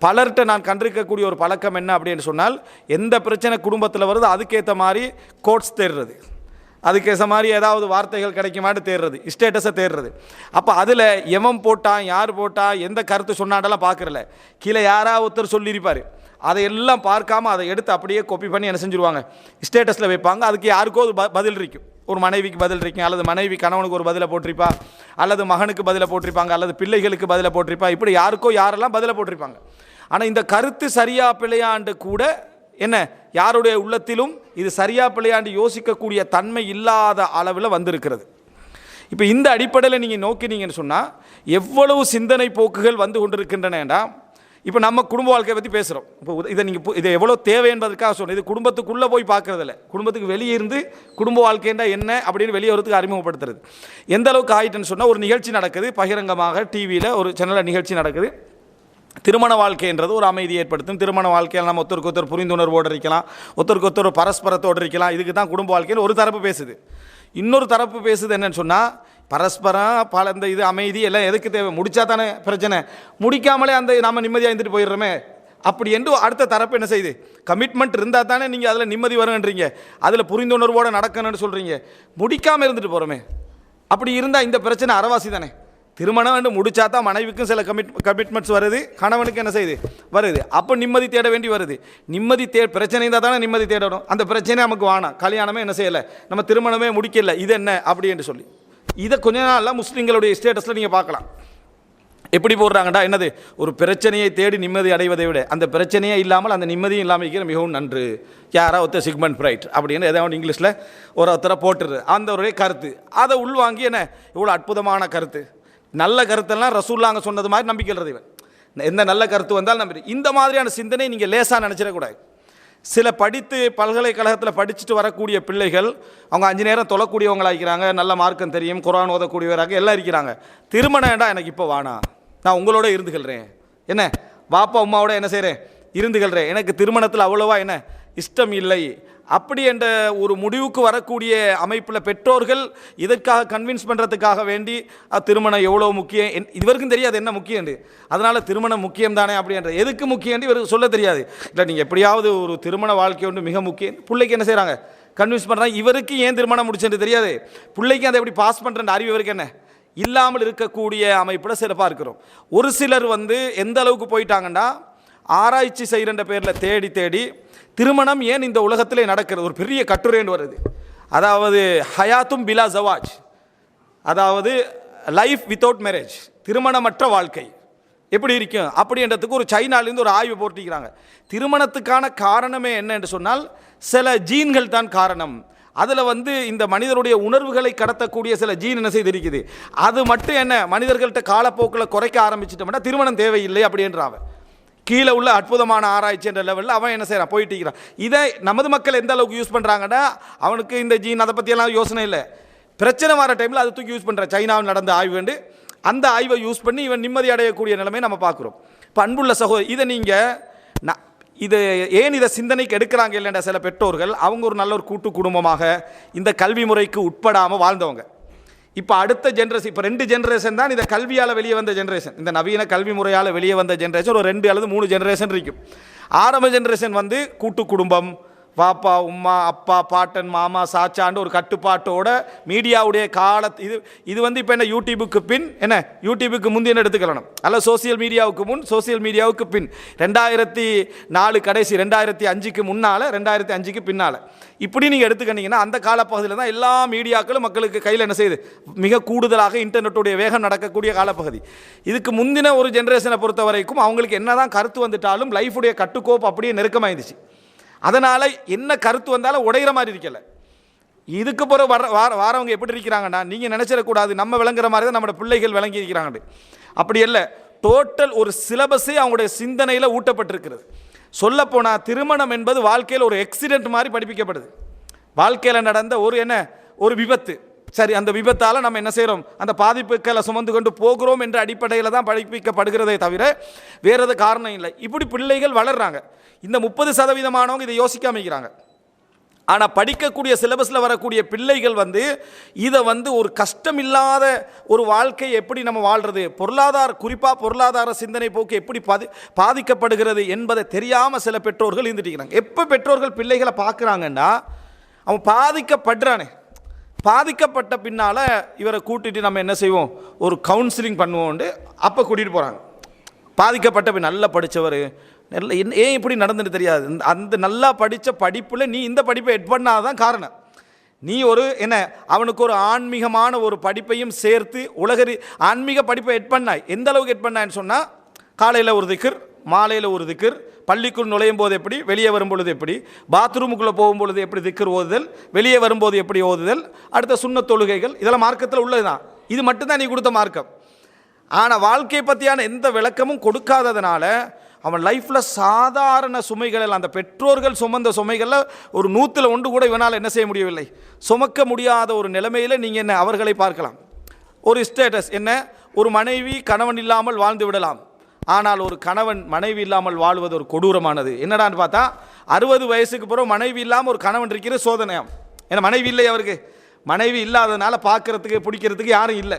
பலர்கிட்ட நான் கண்டிருக்கக்கூடிய ஒரு பழக்கம் என்ன அப்படின்னு சொன்னால் எந்த பிரச்சனை குடும்பத்தில் வருதோ அதுக்கேற்ற மாதிரி கோட்ஸ் தேடுறது அதுக்கேற்ற மாதிரி ஏதாவது வார்த்தைகள் கிடைக்குமான்னு தேடுறது ஸ்டேட்டஸை தேடுறது அப்போ அதில் எவன் போட்டான் யார் போட்டான் எந்த கருத்து சொன்னாண்டெல்லாம் பார்க்குறல கீழே யாராவது ஒருத்தர் சொல்லியிருப்பார். அதையெல்லாம் பார்க்காம அதை எடுத்து அப்படியே கொப்பி பண்ணி என்ன செஞ்சுருவாங்க? ஸ்டேட்டஸில் வைப்பாங்க. அதுக்கு யாருக்கோ ப- பதில் இருக்கும் ஒரு மனைவிக்கு பதில் இருக்கீங்க அல்லது மனைவி கணவனுக்கு ஒரு பதிலை போட்டிருப்பா அல்லது மகனுக்கு பதிலை போட்டிருப்பாங்க அல்லது பிள்ளைகளுக்கு பதிலை போட்டிருப்பா இப்படி யாருக்கோ யாரெல்லாம் பதிலை போட்டிருப்பாங்க. ஆனால் இந்த கருத்து சரியா பிள்ளையாண்டு கூட என்ன யாருடைய உள்ளத்திலும் இது சரியா பிள்ளையாண்டு யோசிக்கக்கூடிய தன்மை இல்லாத அளவில் வந்திருக்கிறது. இப்போ இந்த அடிப்படையில் நீங்கள் நோக்கினீங்கன்னு சொன்னால் எவ்வளவு சிந்தனை போக்குகள் வந்து கொண்டிருக்கின்றனடா இப்போ நம்ம குடும்ப வாழ்க்கையை பற்றி பேசுகிறோம் இப்போ இதை நீங்கள் இதை எவ்வளோ தேவை என்பதற்காக சொன்னேன் இது குடும்பத்துக்குள்ளே போய் பார்க்கறதில்ல. குடும்பத்துக்கு வெளியே இருந்து குடும்ப வாழ்க்கைன்றா என்ன அப்படின்னு வெளியே வரதுக்கு அறிமுகப்படுத்துறது. எந்த அளவுக்கு ஆயிட்டுன்னு சொன்னால் ஒரு நிகழ்ச்சி நடக்குது. பகிரங்கமாக டிவியில் ஒரு சேனலில் நிகழ்ச்சி நடக்குது. திருமண வாழ்க்கைன்றது ஒரு அமைதி ஏற்படுத்தும். திருமண வாழ்க்கையில் நம்ம ஒருத்தருக்கு ஒருத்தர் புரிந்துணர்வோடு இருக்கலாம். ஒருத்தருக்கு ஒருத்தர் பரஸ்பரத்தோடு இருக்கலாம். இதுக்கு தான் குடும்ப வாழ்க்கைன்னு ஒரு தரப்பு பேசுது. இன்னொரு தரப்பு பேசுது என்னன்னு சொன்னால் பரஸ்பரம் பல இந்த இது அமைதி எல்லாம் எதுக்கு தேவை? முடிச்சா தானே பிரச்சனை. முடிக்காமலே அந்த நம்ம நிம்மதியாக இருந்துட்டு போயிடுறோமே. அப்படி என்று அடுத்த தரப்பு என்ன செய்யுது கமிட்மெண்ட் இருந்தால் தானே நீங்கள் அதில் நிம்மதி வருன்றீங்க அதில் புரிந்துணர்வோடு நடக்கணும்னு சொல்கிறீங்க முடிக்காமல் இருந்துட்டு போகிறோமே அப்படி இருந்தால் இந்த பிரச்சனை அறவாசி தானே. திருமணம் வந்து முடிச்சா தான் மனைவிக்கும் சில கமிட் கமிட்மெண்ட்ஸ் வருது. கணவனுக்கு என்ன செய்யுது வருது. அப்போ நிம்மதி தேட வேண்டி வருது. நிம்மதி தே பிரச்சனை இருந்தால் தானே நிம்மதி தேடணும். அந்த பிரச்சனை நமக்கு வானா. கல்யாணமே என்ன செய்யலை? நம்ம திருமணமே முடிக்கல. இது என்ன? அப்படி என்று சொல்லி. இதை கொஞ்ச நாளில் முஸ்லீம்களுடைய ஸ்டேட்டஸில் நீங்கள் பார்க்கலாம். எப்படி போடுறாங்கடா? என்னது? ஒரு பிரச்சனையை தேடி நிம்மதி அடைவதை விட அந்த பிரச்சனையே இல்லாமல் அந்த நிம்மதியும் இல்லாமல் இருக்கிற மிகவும் நன்று. யாரா ஒருத்தர் சிக்மெண்ட் பிரைட் அப்படின்னு ஏதாவது இங்கிலீஷில் ஒரு ஒருத்தரை போட்டுரு அந்த ஒரே கருத்து. அதை உள்வாங்கி என்ன? இவ்வளோ அற்புதமான கருத்து. நல்ல கருத்தெல்லாம் ரசூல்லாங்க சொன்னது மாதிரி நம்பிக்கிறது இவன். எந்த நல்ல கருத்து வந்தாலும் நம்பி. இந்த மாதிரியான சிந்தனை நீங்கள் லேசாக நினச்சிடக்கூடாது. சில படித்து பல்கலைக்கழகத்தில் படிச்சுட்டு வரக்கூடிய பிள்ளைகள் அவங்க அஞ்சு நேரம் தொழக்கூடியவங்களாக இருக்கிறாங்க நல்ல மார்க்கம் தெரியும் குரான் ஓதக்கூடியவராக எல்லாம் இருக்கிறாங்க. ஏண்டா எனக்கு இப்போ வானா நான் உங்களோட இருந்துகள்றேன். என்ன? பாப்பா அம்மாவோட என்ன செய்கிறேன் இருந்துகள்றேன். எனக்கு திருமணத்தில் அவ்வளோவா என்ன? இஷ்டம் இல்லை அப்படி என்ற ஒரு முடிவுக்கு வரக்கூடிய அமைப்பில் பெற்றோர்கள் இதற்காக கன்வின்ஸ் பண்ணுறதுக்காக வேண்டி திருமணம் எவ்வளோ முக்கியம்? என்- இது வரைக்கும் தெரியாது என்ன முக்கியம்னு. அதனால் திருமணம் முக்கியம் தானே அப்படின்ற எதுக்கு முக்கியம்னு இவருக்கு சொல்ல தெரியாது. இல்லை நீங்கள் எப்படியாவது ஒரு திருமண வாழ்க்கை ஒன்று மிக முக்கியம். பிள்ளைக்கு என்ன செய்கிறாங்க கன்வின்ஸ் பண்ணுறாங்க இவருக்கு ஏன் திருமணம் முடிச்சுன்னு தெரியாது. பிள்ளைக்கு அதை எப்படி பாஸ் பண்ணுற அறிவு இவருக்கு என்ன? இல்லாமல் இருக்கக்கூடிய அமைப்பில் சிறப்பாக இருக்கிறோம் ஒரு சிலர் வந்து எந்த அளவுக்கு போயிட்டாங்கன்னா ஆராய்ச்சி செய்கிற பேரில் தேடி தேடி திருமணம் ஏன் இந்த உலகத்திலே நடக்கிறது? ஒரு பெரிய கட்டுரைன்னு வருது. அதாவது ஹயாத்தும் பிலா ஜவாஜ். அதாவது லைஃப் வித்தவுட் மேரேஜ் திருமணமற்ற வாழ்க்கை. எப்படி இருக்கும்? அப்படின்றதுக்கு ஒரு சைனாலேருந்து ஒரு ஆய்வு போட்டிருக்கிறாங்க. திருமணத்துக்கான காரணமே என்ன என்று சொன்னால் சில ஜீன்கள் தான் காரணம். அதில் வந்து இந்த மனிதருடைய உணர்வுகளை கடத்தக்கூடிய சில ஜீன் என்ன செய்திருக்குது? அது மட்டும் என்ன? மனிதர்கள்ட்ட காலப்போக்கில் குறைக்க ஆரம்பிச்சிட்டோம்னா திருமணம் தேவையில்லை அப்படின்றாங்க. கீழே உள்ள அற்புதமான ஆராய்ச்சி என்ற லெவலில் அவன் என்ன செய்கிறான் போயிட்டு இருக்கிறான். இதை நமது மக்கள் எந்த அளவுக்கு யூஸ் பண்ணுறாங்கன்னா அவனுக்கு இந்த ஜீன் அதை பற்றியெல்லாம் யோசனை இல்லை. பிரச்சனை வர டைமில் அதை தூக்கி யூஸ் பண்ணுற சைனாவில் நடந்த ஆய்வு வந்து அந்த ஆய்வை யூஸ் பண்ணி இவன் நிம்மதி அடையக்கூடிய நிலைமை நம்ம பார்க்குறோம். இப்போ அன்புள்ள சகோதரி இதை நீங்கள் நான் இது ஏன் இதை சிந்தனைக்கு எடுக்கிறாங்க இல்லைன்ற சில பெற்றோர்கள் அவங்க ஒரு நல்ல ஒரு கூட்டு குடும்பமாக இந்த கல்வி முறைக்கு உட்படாமல் வாழ்ந்தவங்க. இப்போ அடுத்த ஜென்ரேஷன் இப்போ ரெண்டு ஜென்ரேஷன் தான் இந்த கல்வியால் வெளியே வந்த ஜென்ரேஷன் இந்த நவீன கல்வி முறையால் வெளியே வந்த ஜென்ரேஷன் ஒரு ரெண்டு அல்லது மூணு ஜென்ரேஷன் இருக்கும். ஆரம்ப ஜென்ரேஷன் வந்து கூட்டு குடும்பம் பாப்பா உம்மா அப்பா பாட்டன் மாமா சாச்சாண்டு ஒரு கட்டுப்பாட்டோட மீடியாவுடைய கால இது இது வந்து இப்போ என்ன யூடியூபுக்கு பின் என்ன யூடியூபுக்கு முந்தின எடுத்துக்கலாம் அல்ல சோசியல் மீடியாவுக்கு முன் சோசியல் மீடியாவுக்கு பின். ரெண்டாயிரத்தி நாலு கடைசி ரெண்டாயிரத்தி அஞ்சுக்கு முன்னால் ரெண்டாயிரத்தி அஞ்சுக்கு பின்னால். இப்படி நீங்கள் எடுத்துக்கிட்டீங்கன்னா அந்த காலப்பகுதியில் தான் எல்லா மீடியாக்களும் மக்களுக்கு கையில் என்ன செய்யுது? மிக கூடுதலாக இன்டர்நெட்டுடைய வேகம் நடக்கக்கூடிய காலப்பகுதி. இதுக்கு முந்தின ஒரு ஜென்ரேஷனை பொறுத்த வரைக்கும் அவங்களுக்கு என்னதான் கருத்து வந்துட்டாலும் லைஃபுடைய கட்டுக்கோப்பு அப்படியே நெருக்கமாயிருந்துச்சு அதனால் என்ன கருத்து வந்தாலும் உடையிற மாதிரி இருக்கலை. இதுக்கு பிறகு வர வார வாரவங்க எப்படி இருக்கிறாங்கன்னா நீங்கள் நினச்சிடக்கூடாது. நம்ம விளங்குற மாதிரி தான் நம்மளோட பிள்ளைகள் விளங்கி இருக்கிறாங்க. அப்படி இல்லை. டோட்டல் ஒரு சிலபஸே அவங்களுடைய சிந்தனையில் ஊட்டப்பட்டிருக்கிறது. சொல்லப்போனால் திருமணம் என்பது வாழ்க்கையில் ஒரு எக்ஸிடெண்ட் மாதிரி படிப்பிக்கப்படுது. வாழ்க்கையில் நடந்த ஒரு என்ன? ஒரு விபத்து. சரி அந்த விபத்தால் நம்ம என்ன செய்கிறோம் அந்த பாதிப்புகளை சுமந்து கொண்டு போகிறோம் என்ற அடிப்படையில் தான் படிப்பிக்கப்படுகிறதே தவிர வேறு எது காரணம் இல்லை. இப்படி பிள்ளைகள் வளர்கிறாங்க இந்த முப்பது சதவீதமானவங்க இதை யோசிக்காம இருக்கிறாங்க ஆனால் படிக்கக்கூடிய சிலபஸில் வரக்கூடிய பிள்ளைகள் வந்து இதை வந்து ஒரு கஷ்டம் இல்லாத ஒரு வாழ்க்கை எப்படி நம்ம வாழ்கிறது பொருளாதார குறிப்பாக பொருளாதார சிந்தனை போக்கு எப்படி பாதி பாதிக்கப்படுகிறது என்பதை தெரியாமல் சில பெற்றோர்கள் இருந்துட்டு இருக்கிறாங்க. எப்போ பெற்றோர்கள் பிள்ளைகளை பார்க்குறாங்கன்னா அவன் பாதிக்கப்படுறானே. பாதிக்கப்பட்ட பின்னால் இவரை கூட்டிட்டு நம்ம என்ன செய்வோம்? ஒரு கவுன்சிலிங் பண்ணுவோண்டு அப்போ கூட்டிகிட்டு போகிறாங்க பாதிக்கப்பட்ட பின் நல்லா படித்தவர் நல்ல என்ன ஏன் இப்படி நடந்துட்டு தெரியாது. அந்த நல்லா படித்த படிப்பில் நீ இந்த படிப்பை எட் பண்ணாதான் காரணம். நீ ஒரு என்ன அவனுக்கு ஒரு ஆன்மீகமான ஒரு படிப்பையும் சேர்த்து உலகறி ஆன்மீக படிப்பை எட் பண்ணாய். எந்த அளவுக்கு எட் பண்ணான்னு சொன்னால் காலையில் ஒரு திக்கர் மாலையில் ஒரு திக்கர் பள்ளிக்குள் நுழையும் போது எப்படி வெளியே வரும்பொழுது எப்படி பாத்ரூமுக்குள்ளே போகும்பொழுது எப்படி திக்கர் ஓதுதல் வெளியே வரும்போது எப்படி ஓதுதல் அடுத்த சுண்ண தொழுகைகள் இதெல்லாம் மார்க்கத்தில் உள்ளது தான் இது மட்டும்தான் நீ கொடுத்த மார்க்கம். ஆனால் வாழ்க்கையை பற்றியான எந்த விளக்கமும் கொடுக்காததுனால அவன் லைஃப்பில் சாதாரண சுமைகளில் அந்த பெற்றோர்கள் சுமந்த சுமைகளில் ஒரு நூற்றில் ஒன்று கூட இவனால் என்ன செய்ய முடியவில்லை. சுமக்க முடியாத ஒரு நிலைமையில் நீங்கள் என்ன அவர்களை பார்க்கலாம். ஒரு ஸ்டேட்டஸ் என்ன? ஒரு மனைவி கணவன் இல்லாமல் வாழ்ந்து விடலாம். ஆனால் ஒரு கணவன் மனைவி இல்லாமல் வாழ்வது ஒரு கொடூரமானது. என்னடான்னு பார்த்தா அறுபது வயசுக்கு பிறகு மனைவி இல்லாமல் ஒரு கணவன் இருக்கிற சோதனையாம் ஏன்னா மனைவி இல்லை அவருக்கு? மனைவி இல்லாததுனால பார்க்கறதுக்கு பிடிக்கிறதுக்கு யாரும் இல்லை.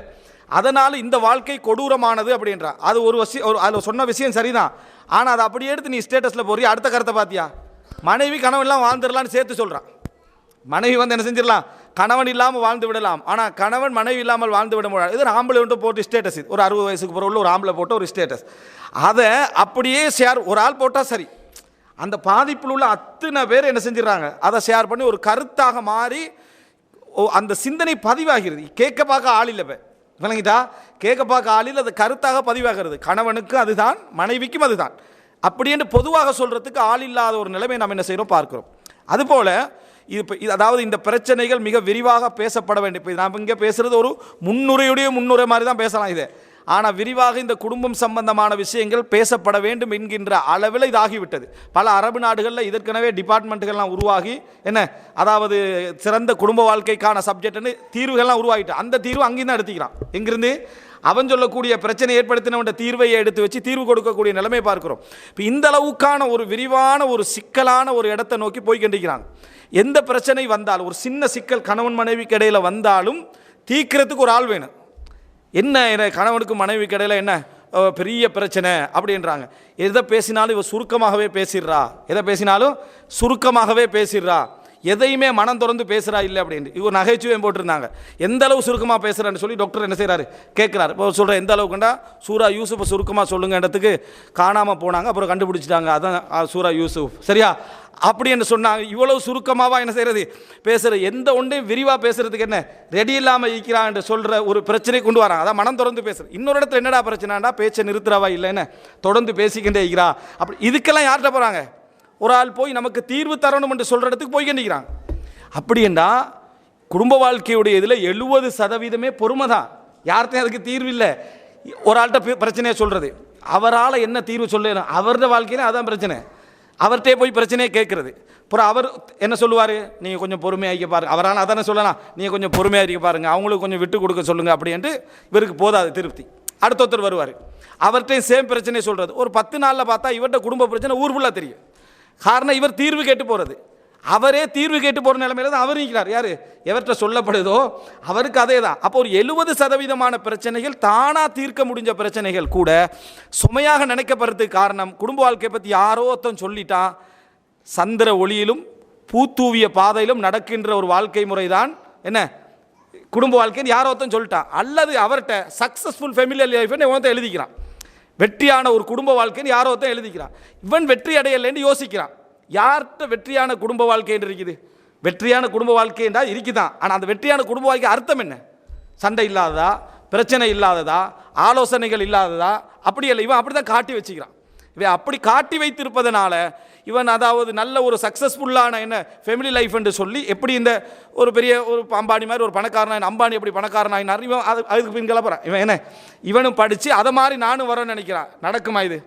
அதனால் இந்த வாழ்க்கை கொடூரமானது அப்படின்றா அது ஒரு விஷயம் ஒரு அதில் சொன்ன விஷயம் சரிதான். ஆனால் அதை அப்படியே எடுத்து நீ ஸ்டேட்டஸில் போறிய அடுத்த கருத்தை பார்த்தியா? மனைவி கணவன்லாம் வாழ்ந்துடலான்னு சேர்த்து சொல்கிறான் மனைவி வந்து என்ன செஞ்சிடலாம்? கணவன் இல்லாமல் வாழ்ந்து விடலாம். ஆனால் கணவன் மனைவி இல்லாமல் வாழ்ந்து விட முடியாது. இது ஒரு ஆம்பளை ஒன்று போட்டு ஸ்டேட்டஸ் இது ஒரு அறுபது வயசுக்கு பிறகு உள்ள ஒரு ஆம்பளை போட்ட ஒரு ஸ்டேட்டஸ் அதை அப்படியே ஷேர் ஒரு ஆள் போட்டால் சரி. அந்த பாதிப்பில் உள்ள அத்தனை பேர் என்ன செஞ்சிடறாங்க? அதை ஷேர் பண்ணி ஒரு கருத்தாக மாறி ஓ அந்த சிந்தனை பதிவாகிறது. கேட்க பார்க்க ஆள் இல்லை இப்போ. விளங்கிட்டா? கேட்க பார்க்க ஆளில் இல்லை அது கருத்தாக பதிவாகிறது. கணவனுக்கு அதுதான் மனைவிக்கும் அதுதான். அப்படின்னு பொதுவாக சொல்கிறதுக்கு ஆள் இல்லாத ஒரு நிலைமை நாம் என்ன செய்கிறோம் பார்க்குறோம். அதுபோல் இது இப்போ இது அதாவது இந்த பிரச்சனைகள் மிக விரிவாக பேசப்பட வேண்டும். இப்போ நாம் இங்கே பேசுகிறது ஒரு முன்னுரையுடைய முன்னுரை மாதிரி தான் பேசலாம் இதை. ஆனால் விரிவாக இந்த குடும்பம் சம்பந்தமான விஷயங்கள் பேசப்பட வேண்டும் என்கின்ற அளவில் இதாகிவிட்டது பல அரபு நாடுகளில் இதற்கெனவே டிபார்ட்மெண்ட்டுகள்லாம் உருவாகி என்ன அதாவது சிறந்த குடும்ப வாழ்க்கைக்கான சப்ஜெக்ட்னு தீர்வுகள்லாம் உருவாகிட்டு அந்த தீர்வு அங்கேயும் தான் எடுத்துக்கிறான். எங்கிருந்து? அவன் சொல்லக்கூடிய பிரச்சனை ஏற்படுத்தினவன் தீர்வையை எடுத்து வச்சு தீர்வு கொடுக்கக்கூடிய நிலைமை பார்க்கிறோம். இப்போ இந்த அளவுக்கான ஒரு விரிவான ஒரு சிக்கலான ஒரு இடத்தை நோக்கி போய் கண்டிக்கிறாங்க எந்த பிரச்சனை வந்தாலும் ஒரு சின்ன சிக்கல் கணவன் மனைவிக்கு இடையில வந்தாலும் தீக்கிறதுக்கு ஒரு ஆள் வேணும். என்ன என்ன கணவனுக்கு மனைவி இடையில என்ன? பெரிய பிரச்சனை அப்படின்றாங்க. எதை பேசினாலும் இவ சுருக்கமாகவே பேசிடுறா. எதை பேசினாலும் சுருக்கமாகவே பேசிடுறா. எதையுமே மனம் திறந்து பேசுகிறா இல்லை அப்படின்ட்டு இவர் நகைச்சுவையும் போட்டிருந்தாங்க. எந்த அளவு சுருக்கமாக பேசுகிறான்னு சொல்லி டாக்டர் என்ன செய்கிறாரு கேட்குறாரு இப்போ சொல்கிற எந்த அளவுக்குண்டா? சூரா யூசுஃபை சுருக்கமாக சொல்லுங்கன்றதுக்கு காணாமல் போனாங்க அப்புறம் கண்டுபிடிச்சிட்டாங்க. அதான் சூரா யூசுஃப். சரியா? அப்படி என்று சொன்னாங்க. இவ்வளவு சுருக்கமாவா என்ன செய்கிறது பேசுகிற எந்த ஒன்றையும் விரிவாக பேசுகிறதுக்கு என்ன? ரெடி இல்லாமல் இருக்கிறான் என்று சொல்கிற ஒரு பிரச்சனை கொண்டு வராங்க அதான் மனம் திறந்து பேசுகிறேன் இன்னொரு இடத்துல என்னடா பிரச்சனைடா? பேச்சை நிறுத்துறவா இல்லைன்னு தொடர்ந்து பேசிக்கிட்டே இருக்கிறா. அப்படி இதுக்கெல்லாம் யார்கிட்ட போகிறாங்க ஒரு ஆள் போய் நமக்கு தீர்வு தரணும் என்று சொல்கிற இடத்துக்கு போய் கண்டிக்கிறாங்க அப்படின்னா குடும்ப வாழ்க்கையுடைய இதில் எழுபது சதவீதமே பொறுமை தான். யார்கிட்டையும் அதுக்கு தீர்வு இல்லை. ஒரு ஆள்கிட்ட பிரச்சனையை சொல்கிறது அவரால் என்ன தீர்வு சொல்லணும் அவரோட வாழ்க்கையில் அதான் பிரச்சனை. அவர்கிட்டே போய் பிரச்சனையை கேட்குறது. அப்புறம் அவர் என்ன சொல்லுவார்? நீங்கள் கொஞ்சம் பொறுமையாக இருக்க பாருங்கள் அவரால் அதானே சொல்லலாம். நீங்கள் கொஞ்சம் பொறுமையாக இருக்க பாருங்கள் அவங்களுக்கு கொஞ்சம் விட்டு கொடுக்க சொல்லுங்கள் அப்படின்ட்டு இவருக்கு போதாது திருப்தி. அடுத்த ஒருத்தர் வருவார். அவர்கிட்டையும் சேம் பிரச்சனையை சொல்கிறது ஒரு பத்து நாளில் பார்த்தா இவர்கிட்ட குடும்ப பிரச்சனை ஊர் ஃபுல்லாக தெரியும். காரணம் இவர் தீர்வு கேட்டு போகிறது அவரே தீர்வு கேட்டு போகிற நிலைமையில தான் அவர் இருக்கிறார் யார்? எவர்கிட்ட சொல்லப்படுதோ அவருக்கு அதே தான் அப்போ ஒரு எழுபது சதவீதமான பிரச்சனைகள் தானாக தீர்க்க முடிஞ்ச பிரச்சனைகள் கூட சுமையாக நினைக்கப்படுறதுக்கு காரணம் குடும்ப வாழ்க்கையை பற்றி யாரோ ஒருத்தன் சொல்லிட்டான். சந்திர ஒளியிலும் பூத்தூவிய பாதையிலும் நடக்கின்ற ஒரு வாழ்க்கை முறை தான் என்ன? குடும்ப வாழ்க்கைன்னு யாரோ ஒருத்தன் சொல்லிட்டான். அல்லது அவர்கிட்ட சக்ஸஸ்ஃபுல் ஃபெமிலியர் லைஃப்னு ஒருத்தன் எழுதிக்கிறான். வெற்றியான ஒரு குடும்ப வாழ்க்கைன்னு யாரோ தான் எழுதிக்கிறான். இவன் வெற்றி அடையலைன்னு யோசிக்கிறான். யார்கிட்ட வெற்றியான குடும்ப வாழ்க்கைன்னு இருக்குது? வெற்றியான குடும்ப வாழ்க்கைன்றா இருக்குதான். ஆனால் அந்த வெற்றியான குடும்ப வாழ்க்கை அர்த்தம் என்ன? சண்டை இல்லாததா? பிரச்சனை இல்லாததா? ஆலோசனைகள் இல்லாததா? அப்படி இல்லை இவன் அப்படி தான் காட்டி வச்சுக்கிறான். இவை அப்படி காட்டி வைத்திருப்பதனால இவன் அதாவது நல்ல ஒரு சக்ஸஸ்ஃபுல்லான என்ன ஃபெமிலி லைஃப் என்று சொல்லி எப்படி இந்த ஒரு பெரிய ஒரு அம்பானி மாதிரி ஒரு பணக்காரனாயின் அம்பானி எப்படி பணக்காரனாயினார் இவன் அது அதுக்கு பின் கிளப்புறான் இவன் என்ன இவனும் படித்து அதை மாதிரி நானும் வரேன்னு நினைக்கிறான். நடக்குமா இது?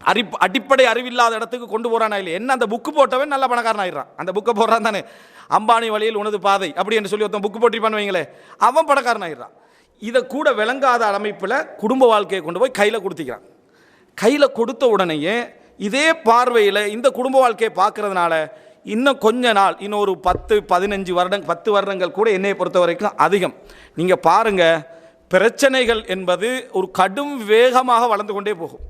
அறி அடிப்படை அறிவில்லாத இடத்துக்கு கொண்டு போகிறானா இல்லை என்ன அந்த புக்கு போட்டவன் நல்ல பணக்காரன் ஆயிடுறான் அந்த புக்கை போடுறான் தானே. அம்பானி வழியில் உனது பாதை அப்படி என்று சொல்லி ஒருத்தன் புக்கு போட்டிருப்பான்னு வைங்களேன் அவன் பணக்காரன் ஆயிடுறான் இதை கூட விளங்காத அமைப்பில் குடும்ப வாழ்க்கையை கொண்டு போய் கையில் கொடுத்திக்கிறான். கையில் கொடுத்த உடனேயே இதே பார்வையில் இந்த குடும்ப வாழ்க்கையை பார்க்குறதுனால இன்னும் கொஞ்ச நாள் இன்னும் ஒரு பத்து பதினஞ்சு வருடம் பத்து வருடங்கள் கூட என்னை பொறுத்த வரைக்கும் அதிகம். நீங்கள் பாருங்கள் பிரச்சனைகள் என்பது ஒரு கடும் வேகமாக வளர்ந்து கொண்டே போகும்.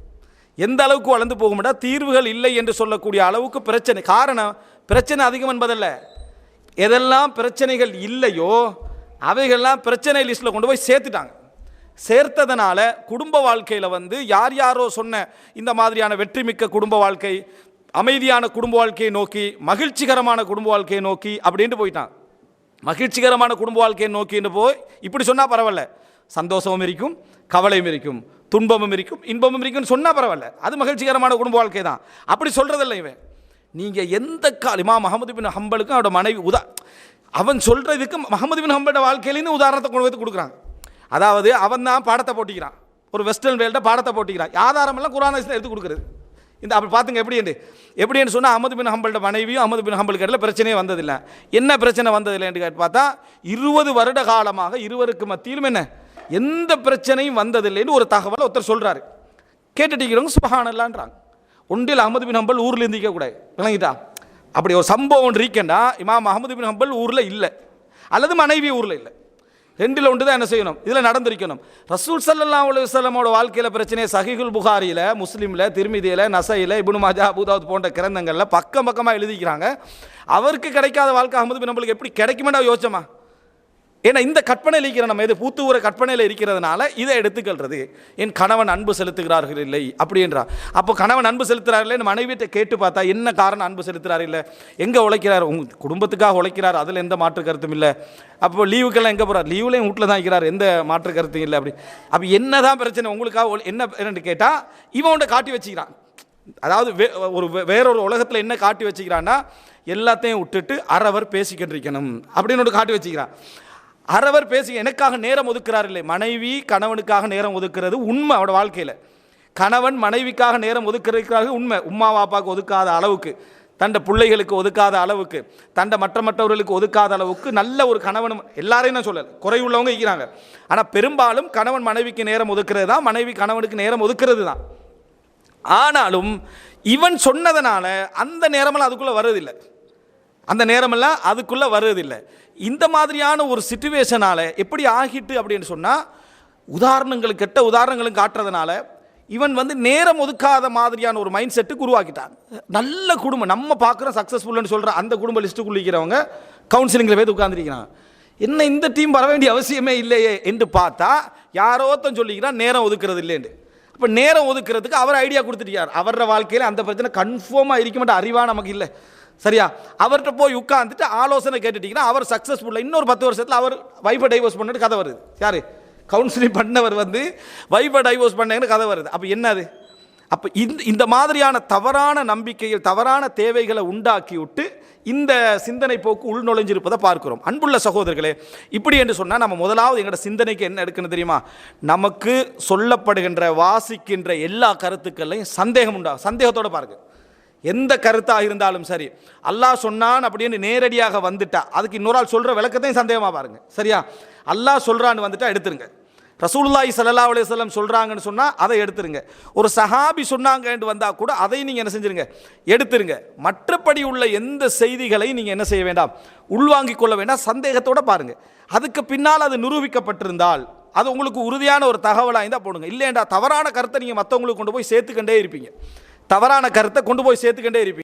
எந்த அளவுக்கு வளர்ந்து போகும்னா தீர்வுகள் இல்லை என்று சொல்லக்கூடிய அளவுக்கு பிரச்சனை. காரணம் பிரச்சனை அதிகம் என்பதல்ல. எதெல்லாம் பிரச்சனைகள் இல்லையோ அவைகள்லாம் பிரச்சனை லிஸ்ட்டில் கொண்டு போய் சேர்த்துட்டாங்க. சேர்த்ததுனால குடும்ப வாழ்க்கையில் வந்து யார் யாரோ சொன்ன இந்த மாதிரியான வெற்றிமிக்க குடும்ப வாழ்க்கை அமைதியான குடும்ப வாழ்க்கையை நோக்கி மகிழ்ச்சிகரமான குடும்ப வாழ்க்கையை நோக்கி அப்படின்ட்டு போயிட்டான். மகிழ்ச்சிகரமான குடும்ப வாழ்க்கையை நோக்கின்னு போய் இப்படி சொன்னால் பரவாயில்ல. சந்தோஷமும் இருக்கும் கவலையும் இருக்கும் துன்பமும் இருக்கும் இன்பமும் இருக்கும்னு சொன்னால் பரவாயில்ல. அது மகிழ்ச்சிகரமான குடும்ப வாழ்க்கை தான். அப்படி சொல்கிறதில்ல இவன். நீங்கள் எந்த கால் இமா மஹமது பின் ஹம்பலுக்கும் அவனோட மனைவி உதா அவன் சொல்கிறதுக்கு மஹமது பின் ஹம்பலோட வாழ்க்கையிலேருந்து உதாரணத்தை கொண்டு வந்து கொடுக்குறாங்க அதாவது அவன் தான் பாடத்தை போட்டிக்கிறான். ஒரு வெஸ்டர்ன் வேல்ட பாடத்தை போட்டிக்கிறான். ஆதாரமெல்லாம் குரான் எடுத்து கொடுக்குறது. இந்த அப்படி பார்த்துங்க எப்படி என்று. எப்படின்னு சொன்னால் அமது பின் ஹம்பல்ட மனைவியும் அமது பின் ஹம்பலுக்கு இடையில பிரச்சனையே வந்ததில்லை. என்ன பிரச்சனை வந்ததில்லைன்னு கேட்டு பார்த்தா இருபது வருட காலமாக இருவருக்கு மத்தியிலும் என்ன? எந்த பிரச்சனையும் வந்ததில்லைன்னு ஒரு தகவல் ஒருத்தர் சொல்கிறாரு கேட்டுட்டிக்கிறவங்க சுபஹானல்லான்றாங்க. ஒன்றில் அஹமது பின் ஹம்பல் ஊரில் இருந்திக்க கூடாது. விளங்கிட்டா? அப்படி ஒரு சம்பவம் ஒன்று இருக்கேன்டா. இமாம் அஹமது பின் ஹம்பல் ஊரில் இல்லை. அல்லது மனைவி ஊரில் இல்லை. ரெண்டில் ஒன்று தான் என்ன செய்யணும்? இதில் நடந்திருக்கணும். ரசூல் சல்லா அலுவலமோட வாழ்க்கையில் பிரச்சனையை சஹிகுல் புகாரியில் முஸ்லீமில் திருமிதியில் நசையில் இபுனு மாஜா அபுதாவுத் போன்ற கிரந்தங்களில் பக்கம் பக்கமாக எழுதிக்கிறாங்க. அவருக்கு கிடைக்காத வாழ்க்கை அஹமது நம்மளுக்கு எப்படி கிடைக்குமெண்டா யோசிச்சமா? ஏன்னா இந்த கற்பனையில் இருக்கிற நம்ம இது பூத்துவர கற்பனையில் இருக்கிறதுனால இதை எடுத்துக்கொள்றது. என் கணவன் அன்பு செலுத்துகிறார்கள் இல்லை அப்படின்றார் அப்போ கணவன் அன்பு செலுத்துறாரு இல்லைன்னு மனைவிட்ட கேட்டு பார்த்தா என்ன காரணம் அன்பு செலுத்துறாரு இல்லை? எங்கே உழைக்கிறார்? உங்க குடும்பத்துக்காக உழைக்கிறார் அதில் எந்த மாற்று கருத்தும் இல்லை. அப்போ லீவுக்கெல்லாம் எங்கே போகிறார் லீவ்லேயும் வீட்டில் தான் இருக்கிறார் எந்த மாற்று கருத்தும் இல்லை அப்படி. அப்போ என்ன தான் பிரச்சனை உங்களுக்காக ஒ- என்ன என்னன்னு கேட்டால் இவன் காட்டி வச்சுக்கிறான். அதாவது வே ஒரு வேறொரு உலகத்தில் என்ன காட்டி வச்சுக்கிறான்னா எல்லாத்தையும் விட்டுட்டு அறவர் பேசிக்கிட்டு இருக்கணும் அப்படின்னு ஒன்று காட்டி வச்சுக்கிறான். அறவர் பேசி எனக்காக நேரம் ஒதுக்குறார் இல்லை மனைவி கணவனுக்காக நேரம் ஒதுக்கிறது உண்மை அவட வாழ்க்கையில். கணவன் மனைவிக்காக நேரம் ஒதுக்கிறதுக்காக உண்மை. உம்மா பாப்பாவுக்கு ஒதுக்காத அளவுக்கு தண்ட பிள்ளைகளுக்கு ஒதுக்காத அளவுக்கு தண்ட மற்ற மற்றவர்களுக்கு ஒதுக்காத அளவுக்கு நல்ல ஒரு கணவன் எல்லாரையும் நான் சொல்லலை. குறையுள்ளவங்க இருக்கிறாங்க. ஆனால் பெரும்பாலும் கணவன் மனைவிக்கு நேரம் ஒதுக்கிறது தான் மனைவி கணவனுக்கு நேரம் ஒதுக்கிறது தான். ஆனாலும் இவன் சொன்னதனால அந்த நேரமெல்லாம் அதுக்குள்ளே வருவதில்லை அந்த நேரமெல்லாம் அதுக்குள்ளே வருவதில்லை இந்த மாதிரியான ஒரு சுச்சுவேஷனால் எப்படி ஆகிட்டு அப்படின்னு சொன்னால் உதாரணங்கள் கெட்ட உதாரணங்களும் காட்டுறதுனால இவன் வந்து நேரம் ஒதுக்காத மாதிரியான ஒரு மைண்ட் செட்டுக்கு உருவாக்கிட்டான். நல்ல குடும்பம் நம்ம பார்க்குற சக்ஸஸ்ஃபுல்னு சொல்கிற அந்த குடும்ப லிஸ்ட்டுக்குள்ளிக்கிறவங்க கவுன்சிலிங்கில் போய் உட்காந்துருக்கிறான் என்ன இந்த டீம் வர வேண்டிய அவசியமே இல்லையே என்று பார்த்தா யாரோத்தன் சொல்லிக்கிறான் நேரம் ஒதுக்குறது இல்லைன்னு. அப்போ நேரம் ஒதுக்குறதுக்கு அவர் ஐடியா கொடுத்துட்டார். அவரோட வாழ்க்கையில் அந்த பிரச்சனை கன்ஃபார்மாக இருக்க மாட்டேன். அறிவாக நமக்கு இல்லை. சரியா? அவர்கிட்ட போய் உட்காந்துட்டு ஆலோசனை கேட்டுட்டீங்கன்னா அவர் சக்ஸஸ்ஃபுல்லாக இன்னொரு பத்து வருஷத்தில் அவர் வைஃபை டைவர்ஸ் பண்ணிட்டு கதை வருது. யார்? கவுன்சிலிங் பண்ணவர் வந்து வைஃபை டைவர்ஸ் பண்ணேங்கன்னு கதை வருது. அப்போ என்னது? அப்போ இந்த இந்த மாதிரியான தவறான நம்பிக்கைகள் தவறான தேவைகளை உண்டாக்கி விட்டு இந்த சிந்தனை போக்கு உள்நுழைஞ்சிருப்பதை பார்க்கிறோம். அன்புள்ள சகோதரர்களே இப்படி என்று சொன்னால் நம்ம முதலாவது எங்களோட சிந்தனைக்கு என்ன எடுக்கணும் தெரியுமா? நமக்கு சொல்லப்படுகின்ற வாசிக்கின்ற எல்லா கருத்துக்கள்லையும் சந்தேகம் உண்டா? சந்தேகத்தோடு பாருங்கள் எந்த கருத்தாக இருந்தாலும் சரி. அல்லாஹ் சொன்னான் அப்படின்னு நேரடியாக வந்துட்டா. அதுக்கு இன்னொரு ஆள் சொல்கிற விளக்கத்தையும் சந்தேகமாக பாருங்க. சரியா? அல்லாஹ் சொல்கிறான்னு வந்துட்டா எடுத்துருங்க. ரசூல்லாய் சல்லா அலைஹி சொல்கிறாங்கன்னு சொன்னால் அதை எடுத்துருங்க. ஒரு சஹாபி சொன்னாங்கன்னு வந்தால் கூட அதையும் நீங்கள் என்ன செஞ்சிருங்க? எடுத்துருங்க. மற்றபடி உள்ள எந்த செய்திகளையும் நீங்கள் என்ன செய்ய வேண்டாம்? உள்வாங்கிக் கொள்ள வேண்டாம். சந்தேகத்தோடு பாருங்கள் அதுக்கு பின்னால் அது நிரூபிக்கப்பட்டிருந்தால் அது உங்களுக்கு உறுதியான ஒரு தகவலாக இருந்தால் போடுங்க. இல்லைண்டா தவறான கருத்தை நீங்கள் மற்றவங்களுக்கு கொண்டு போய் சேர்த்துக்கண்டே இருப்பீங்க. தவறான கருத்தை கொண்டு போய் சேர்த்துக்கிட்டே இருப்பீங்க.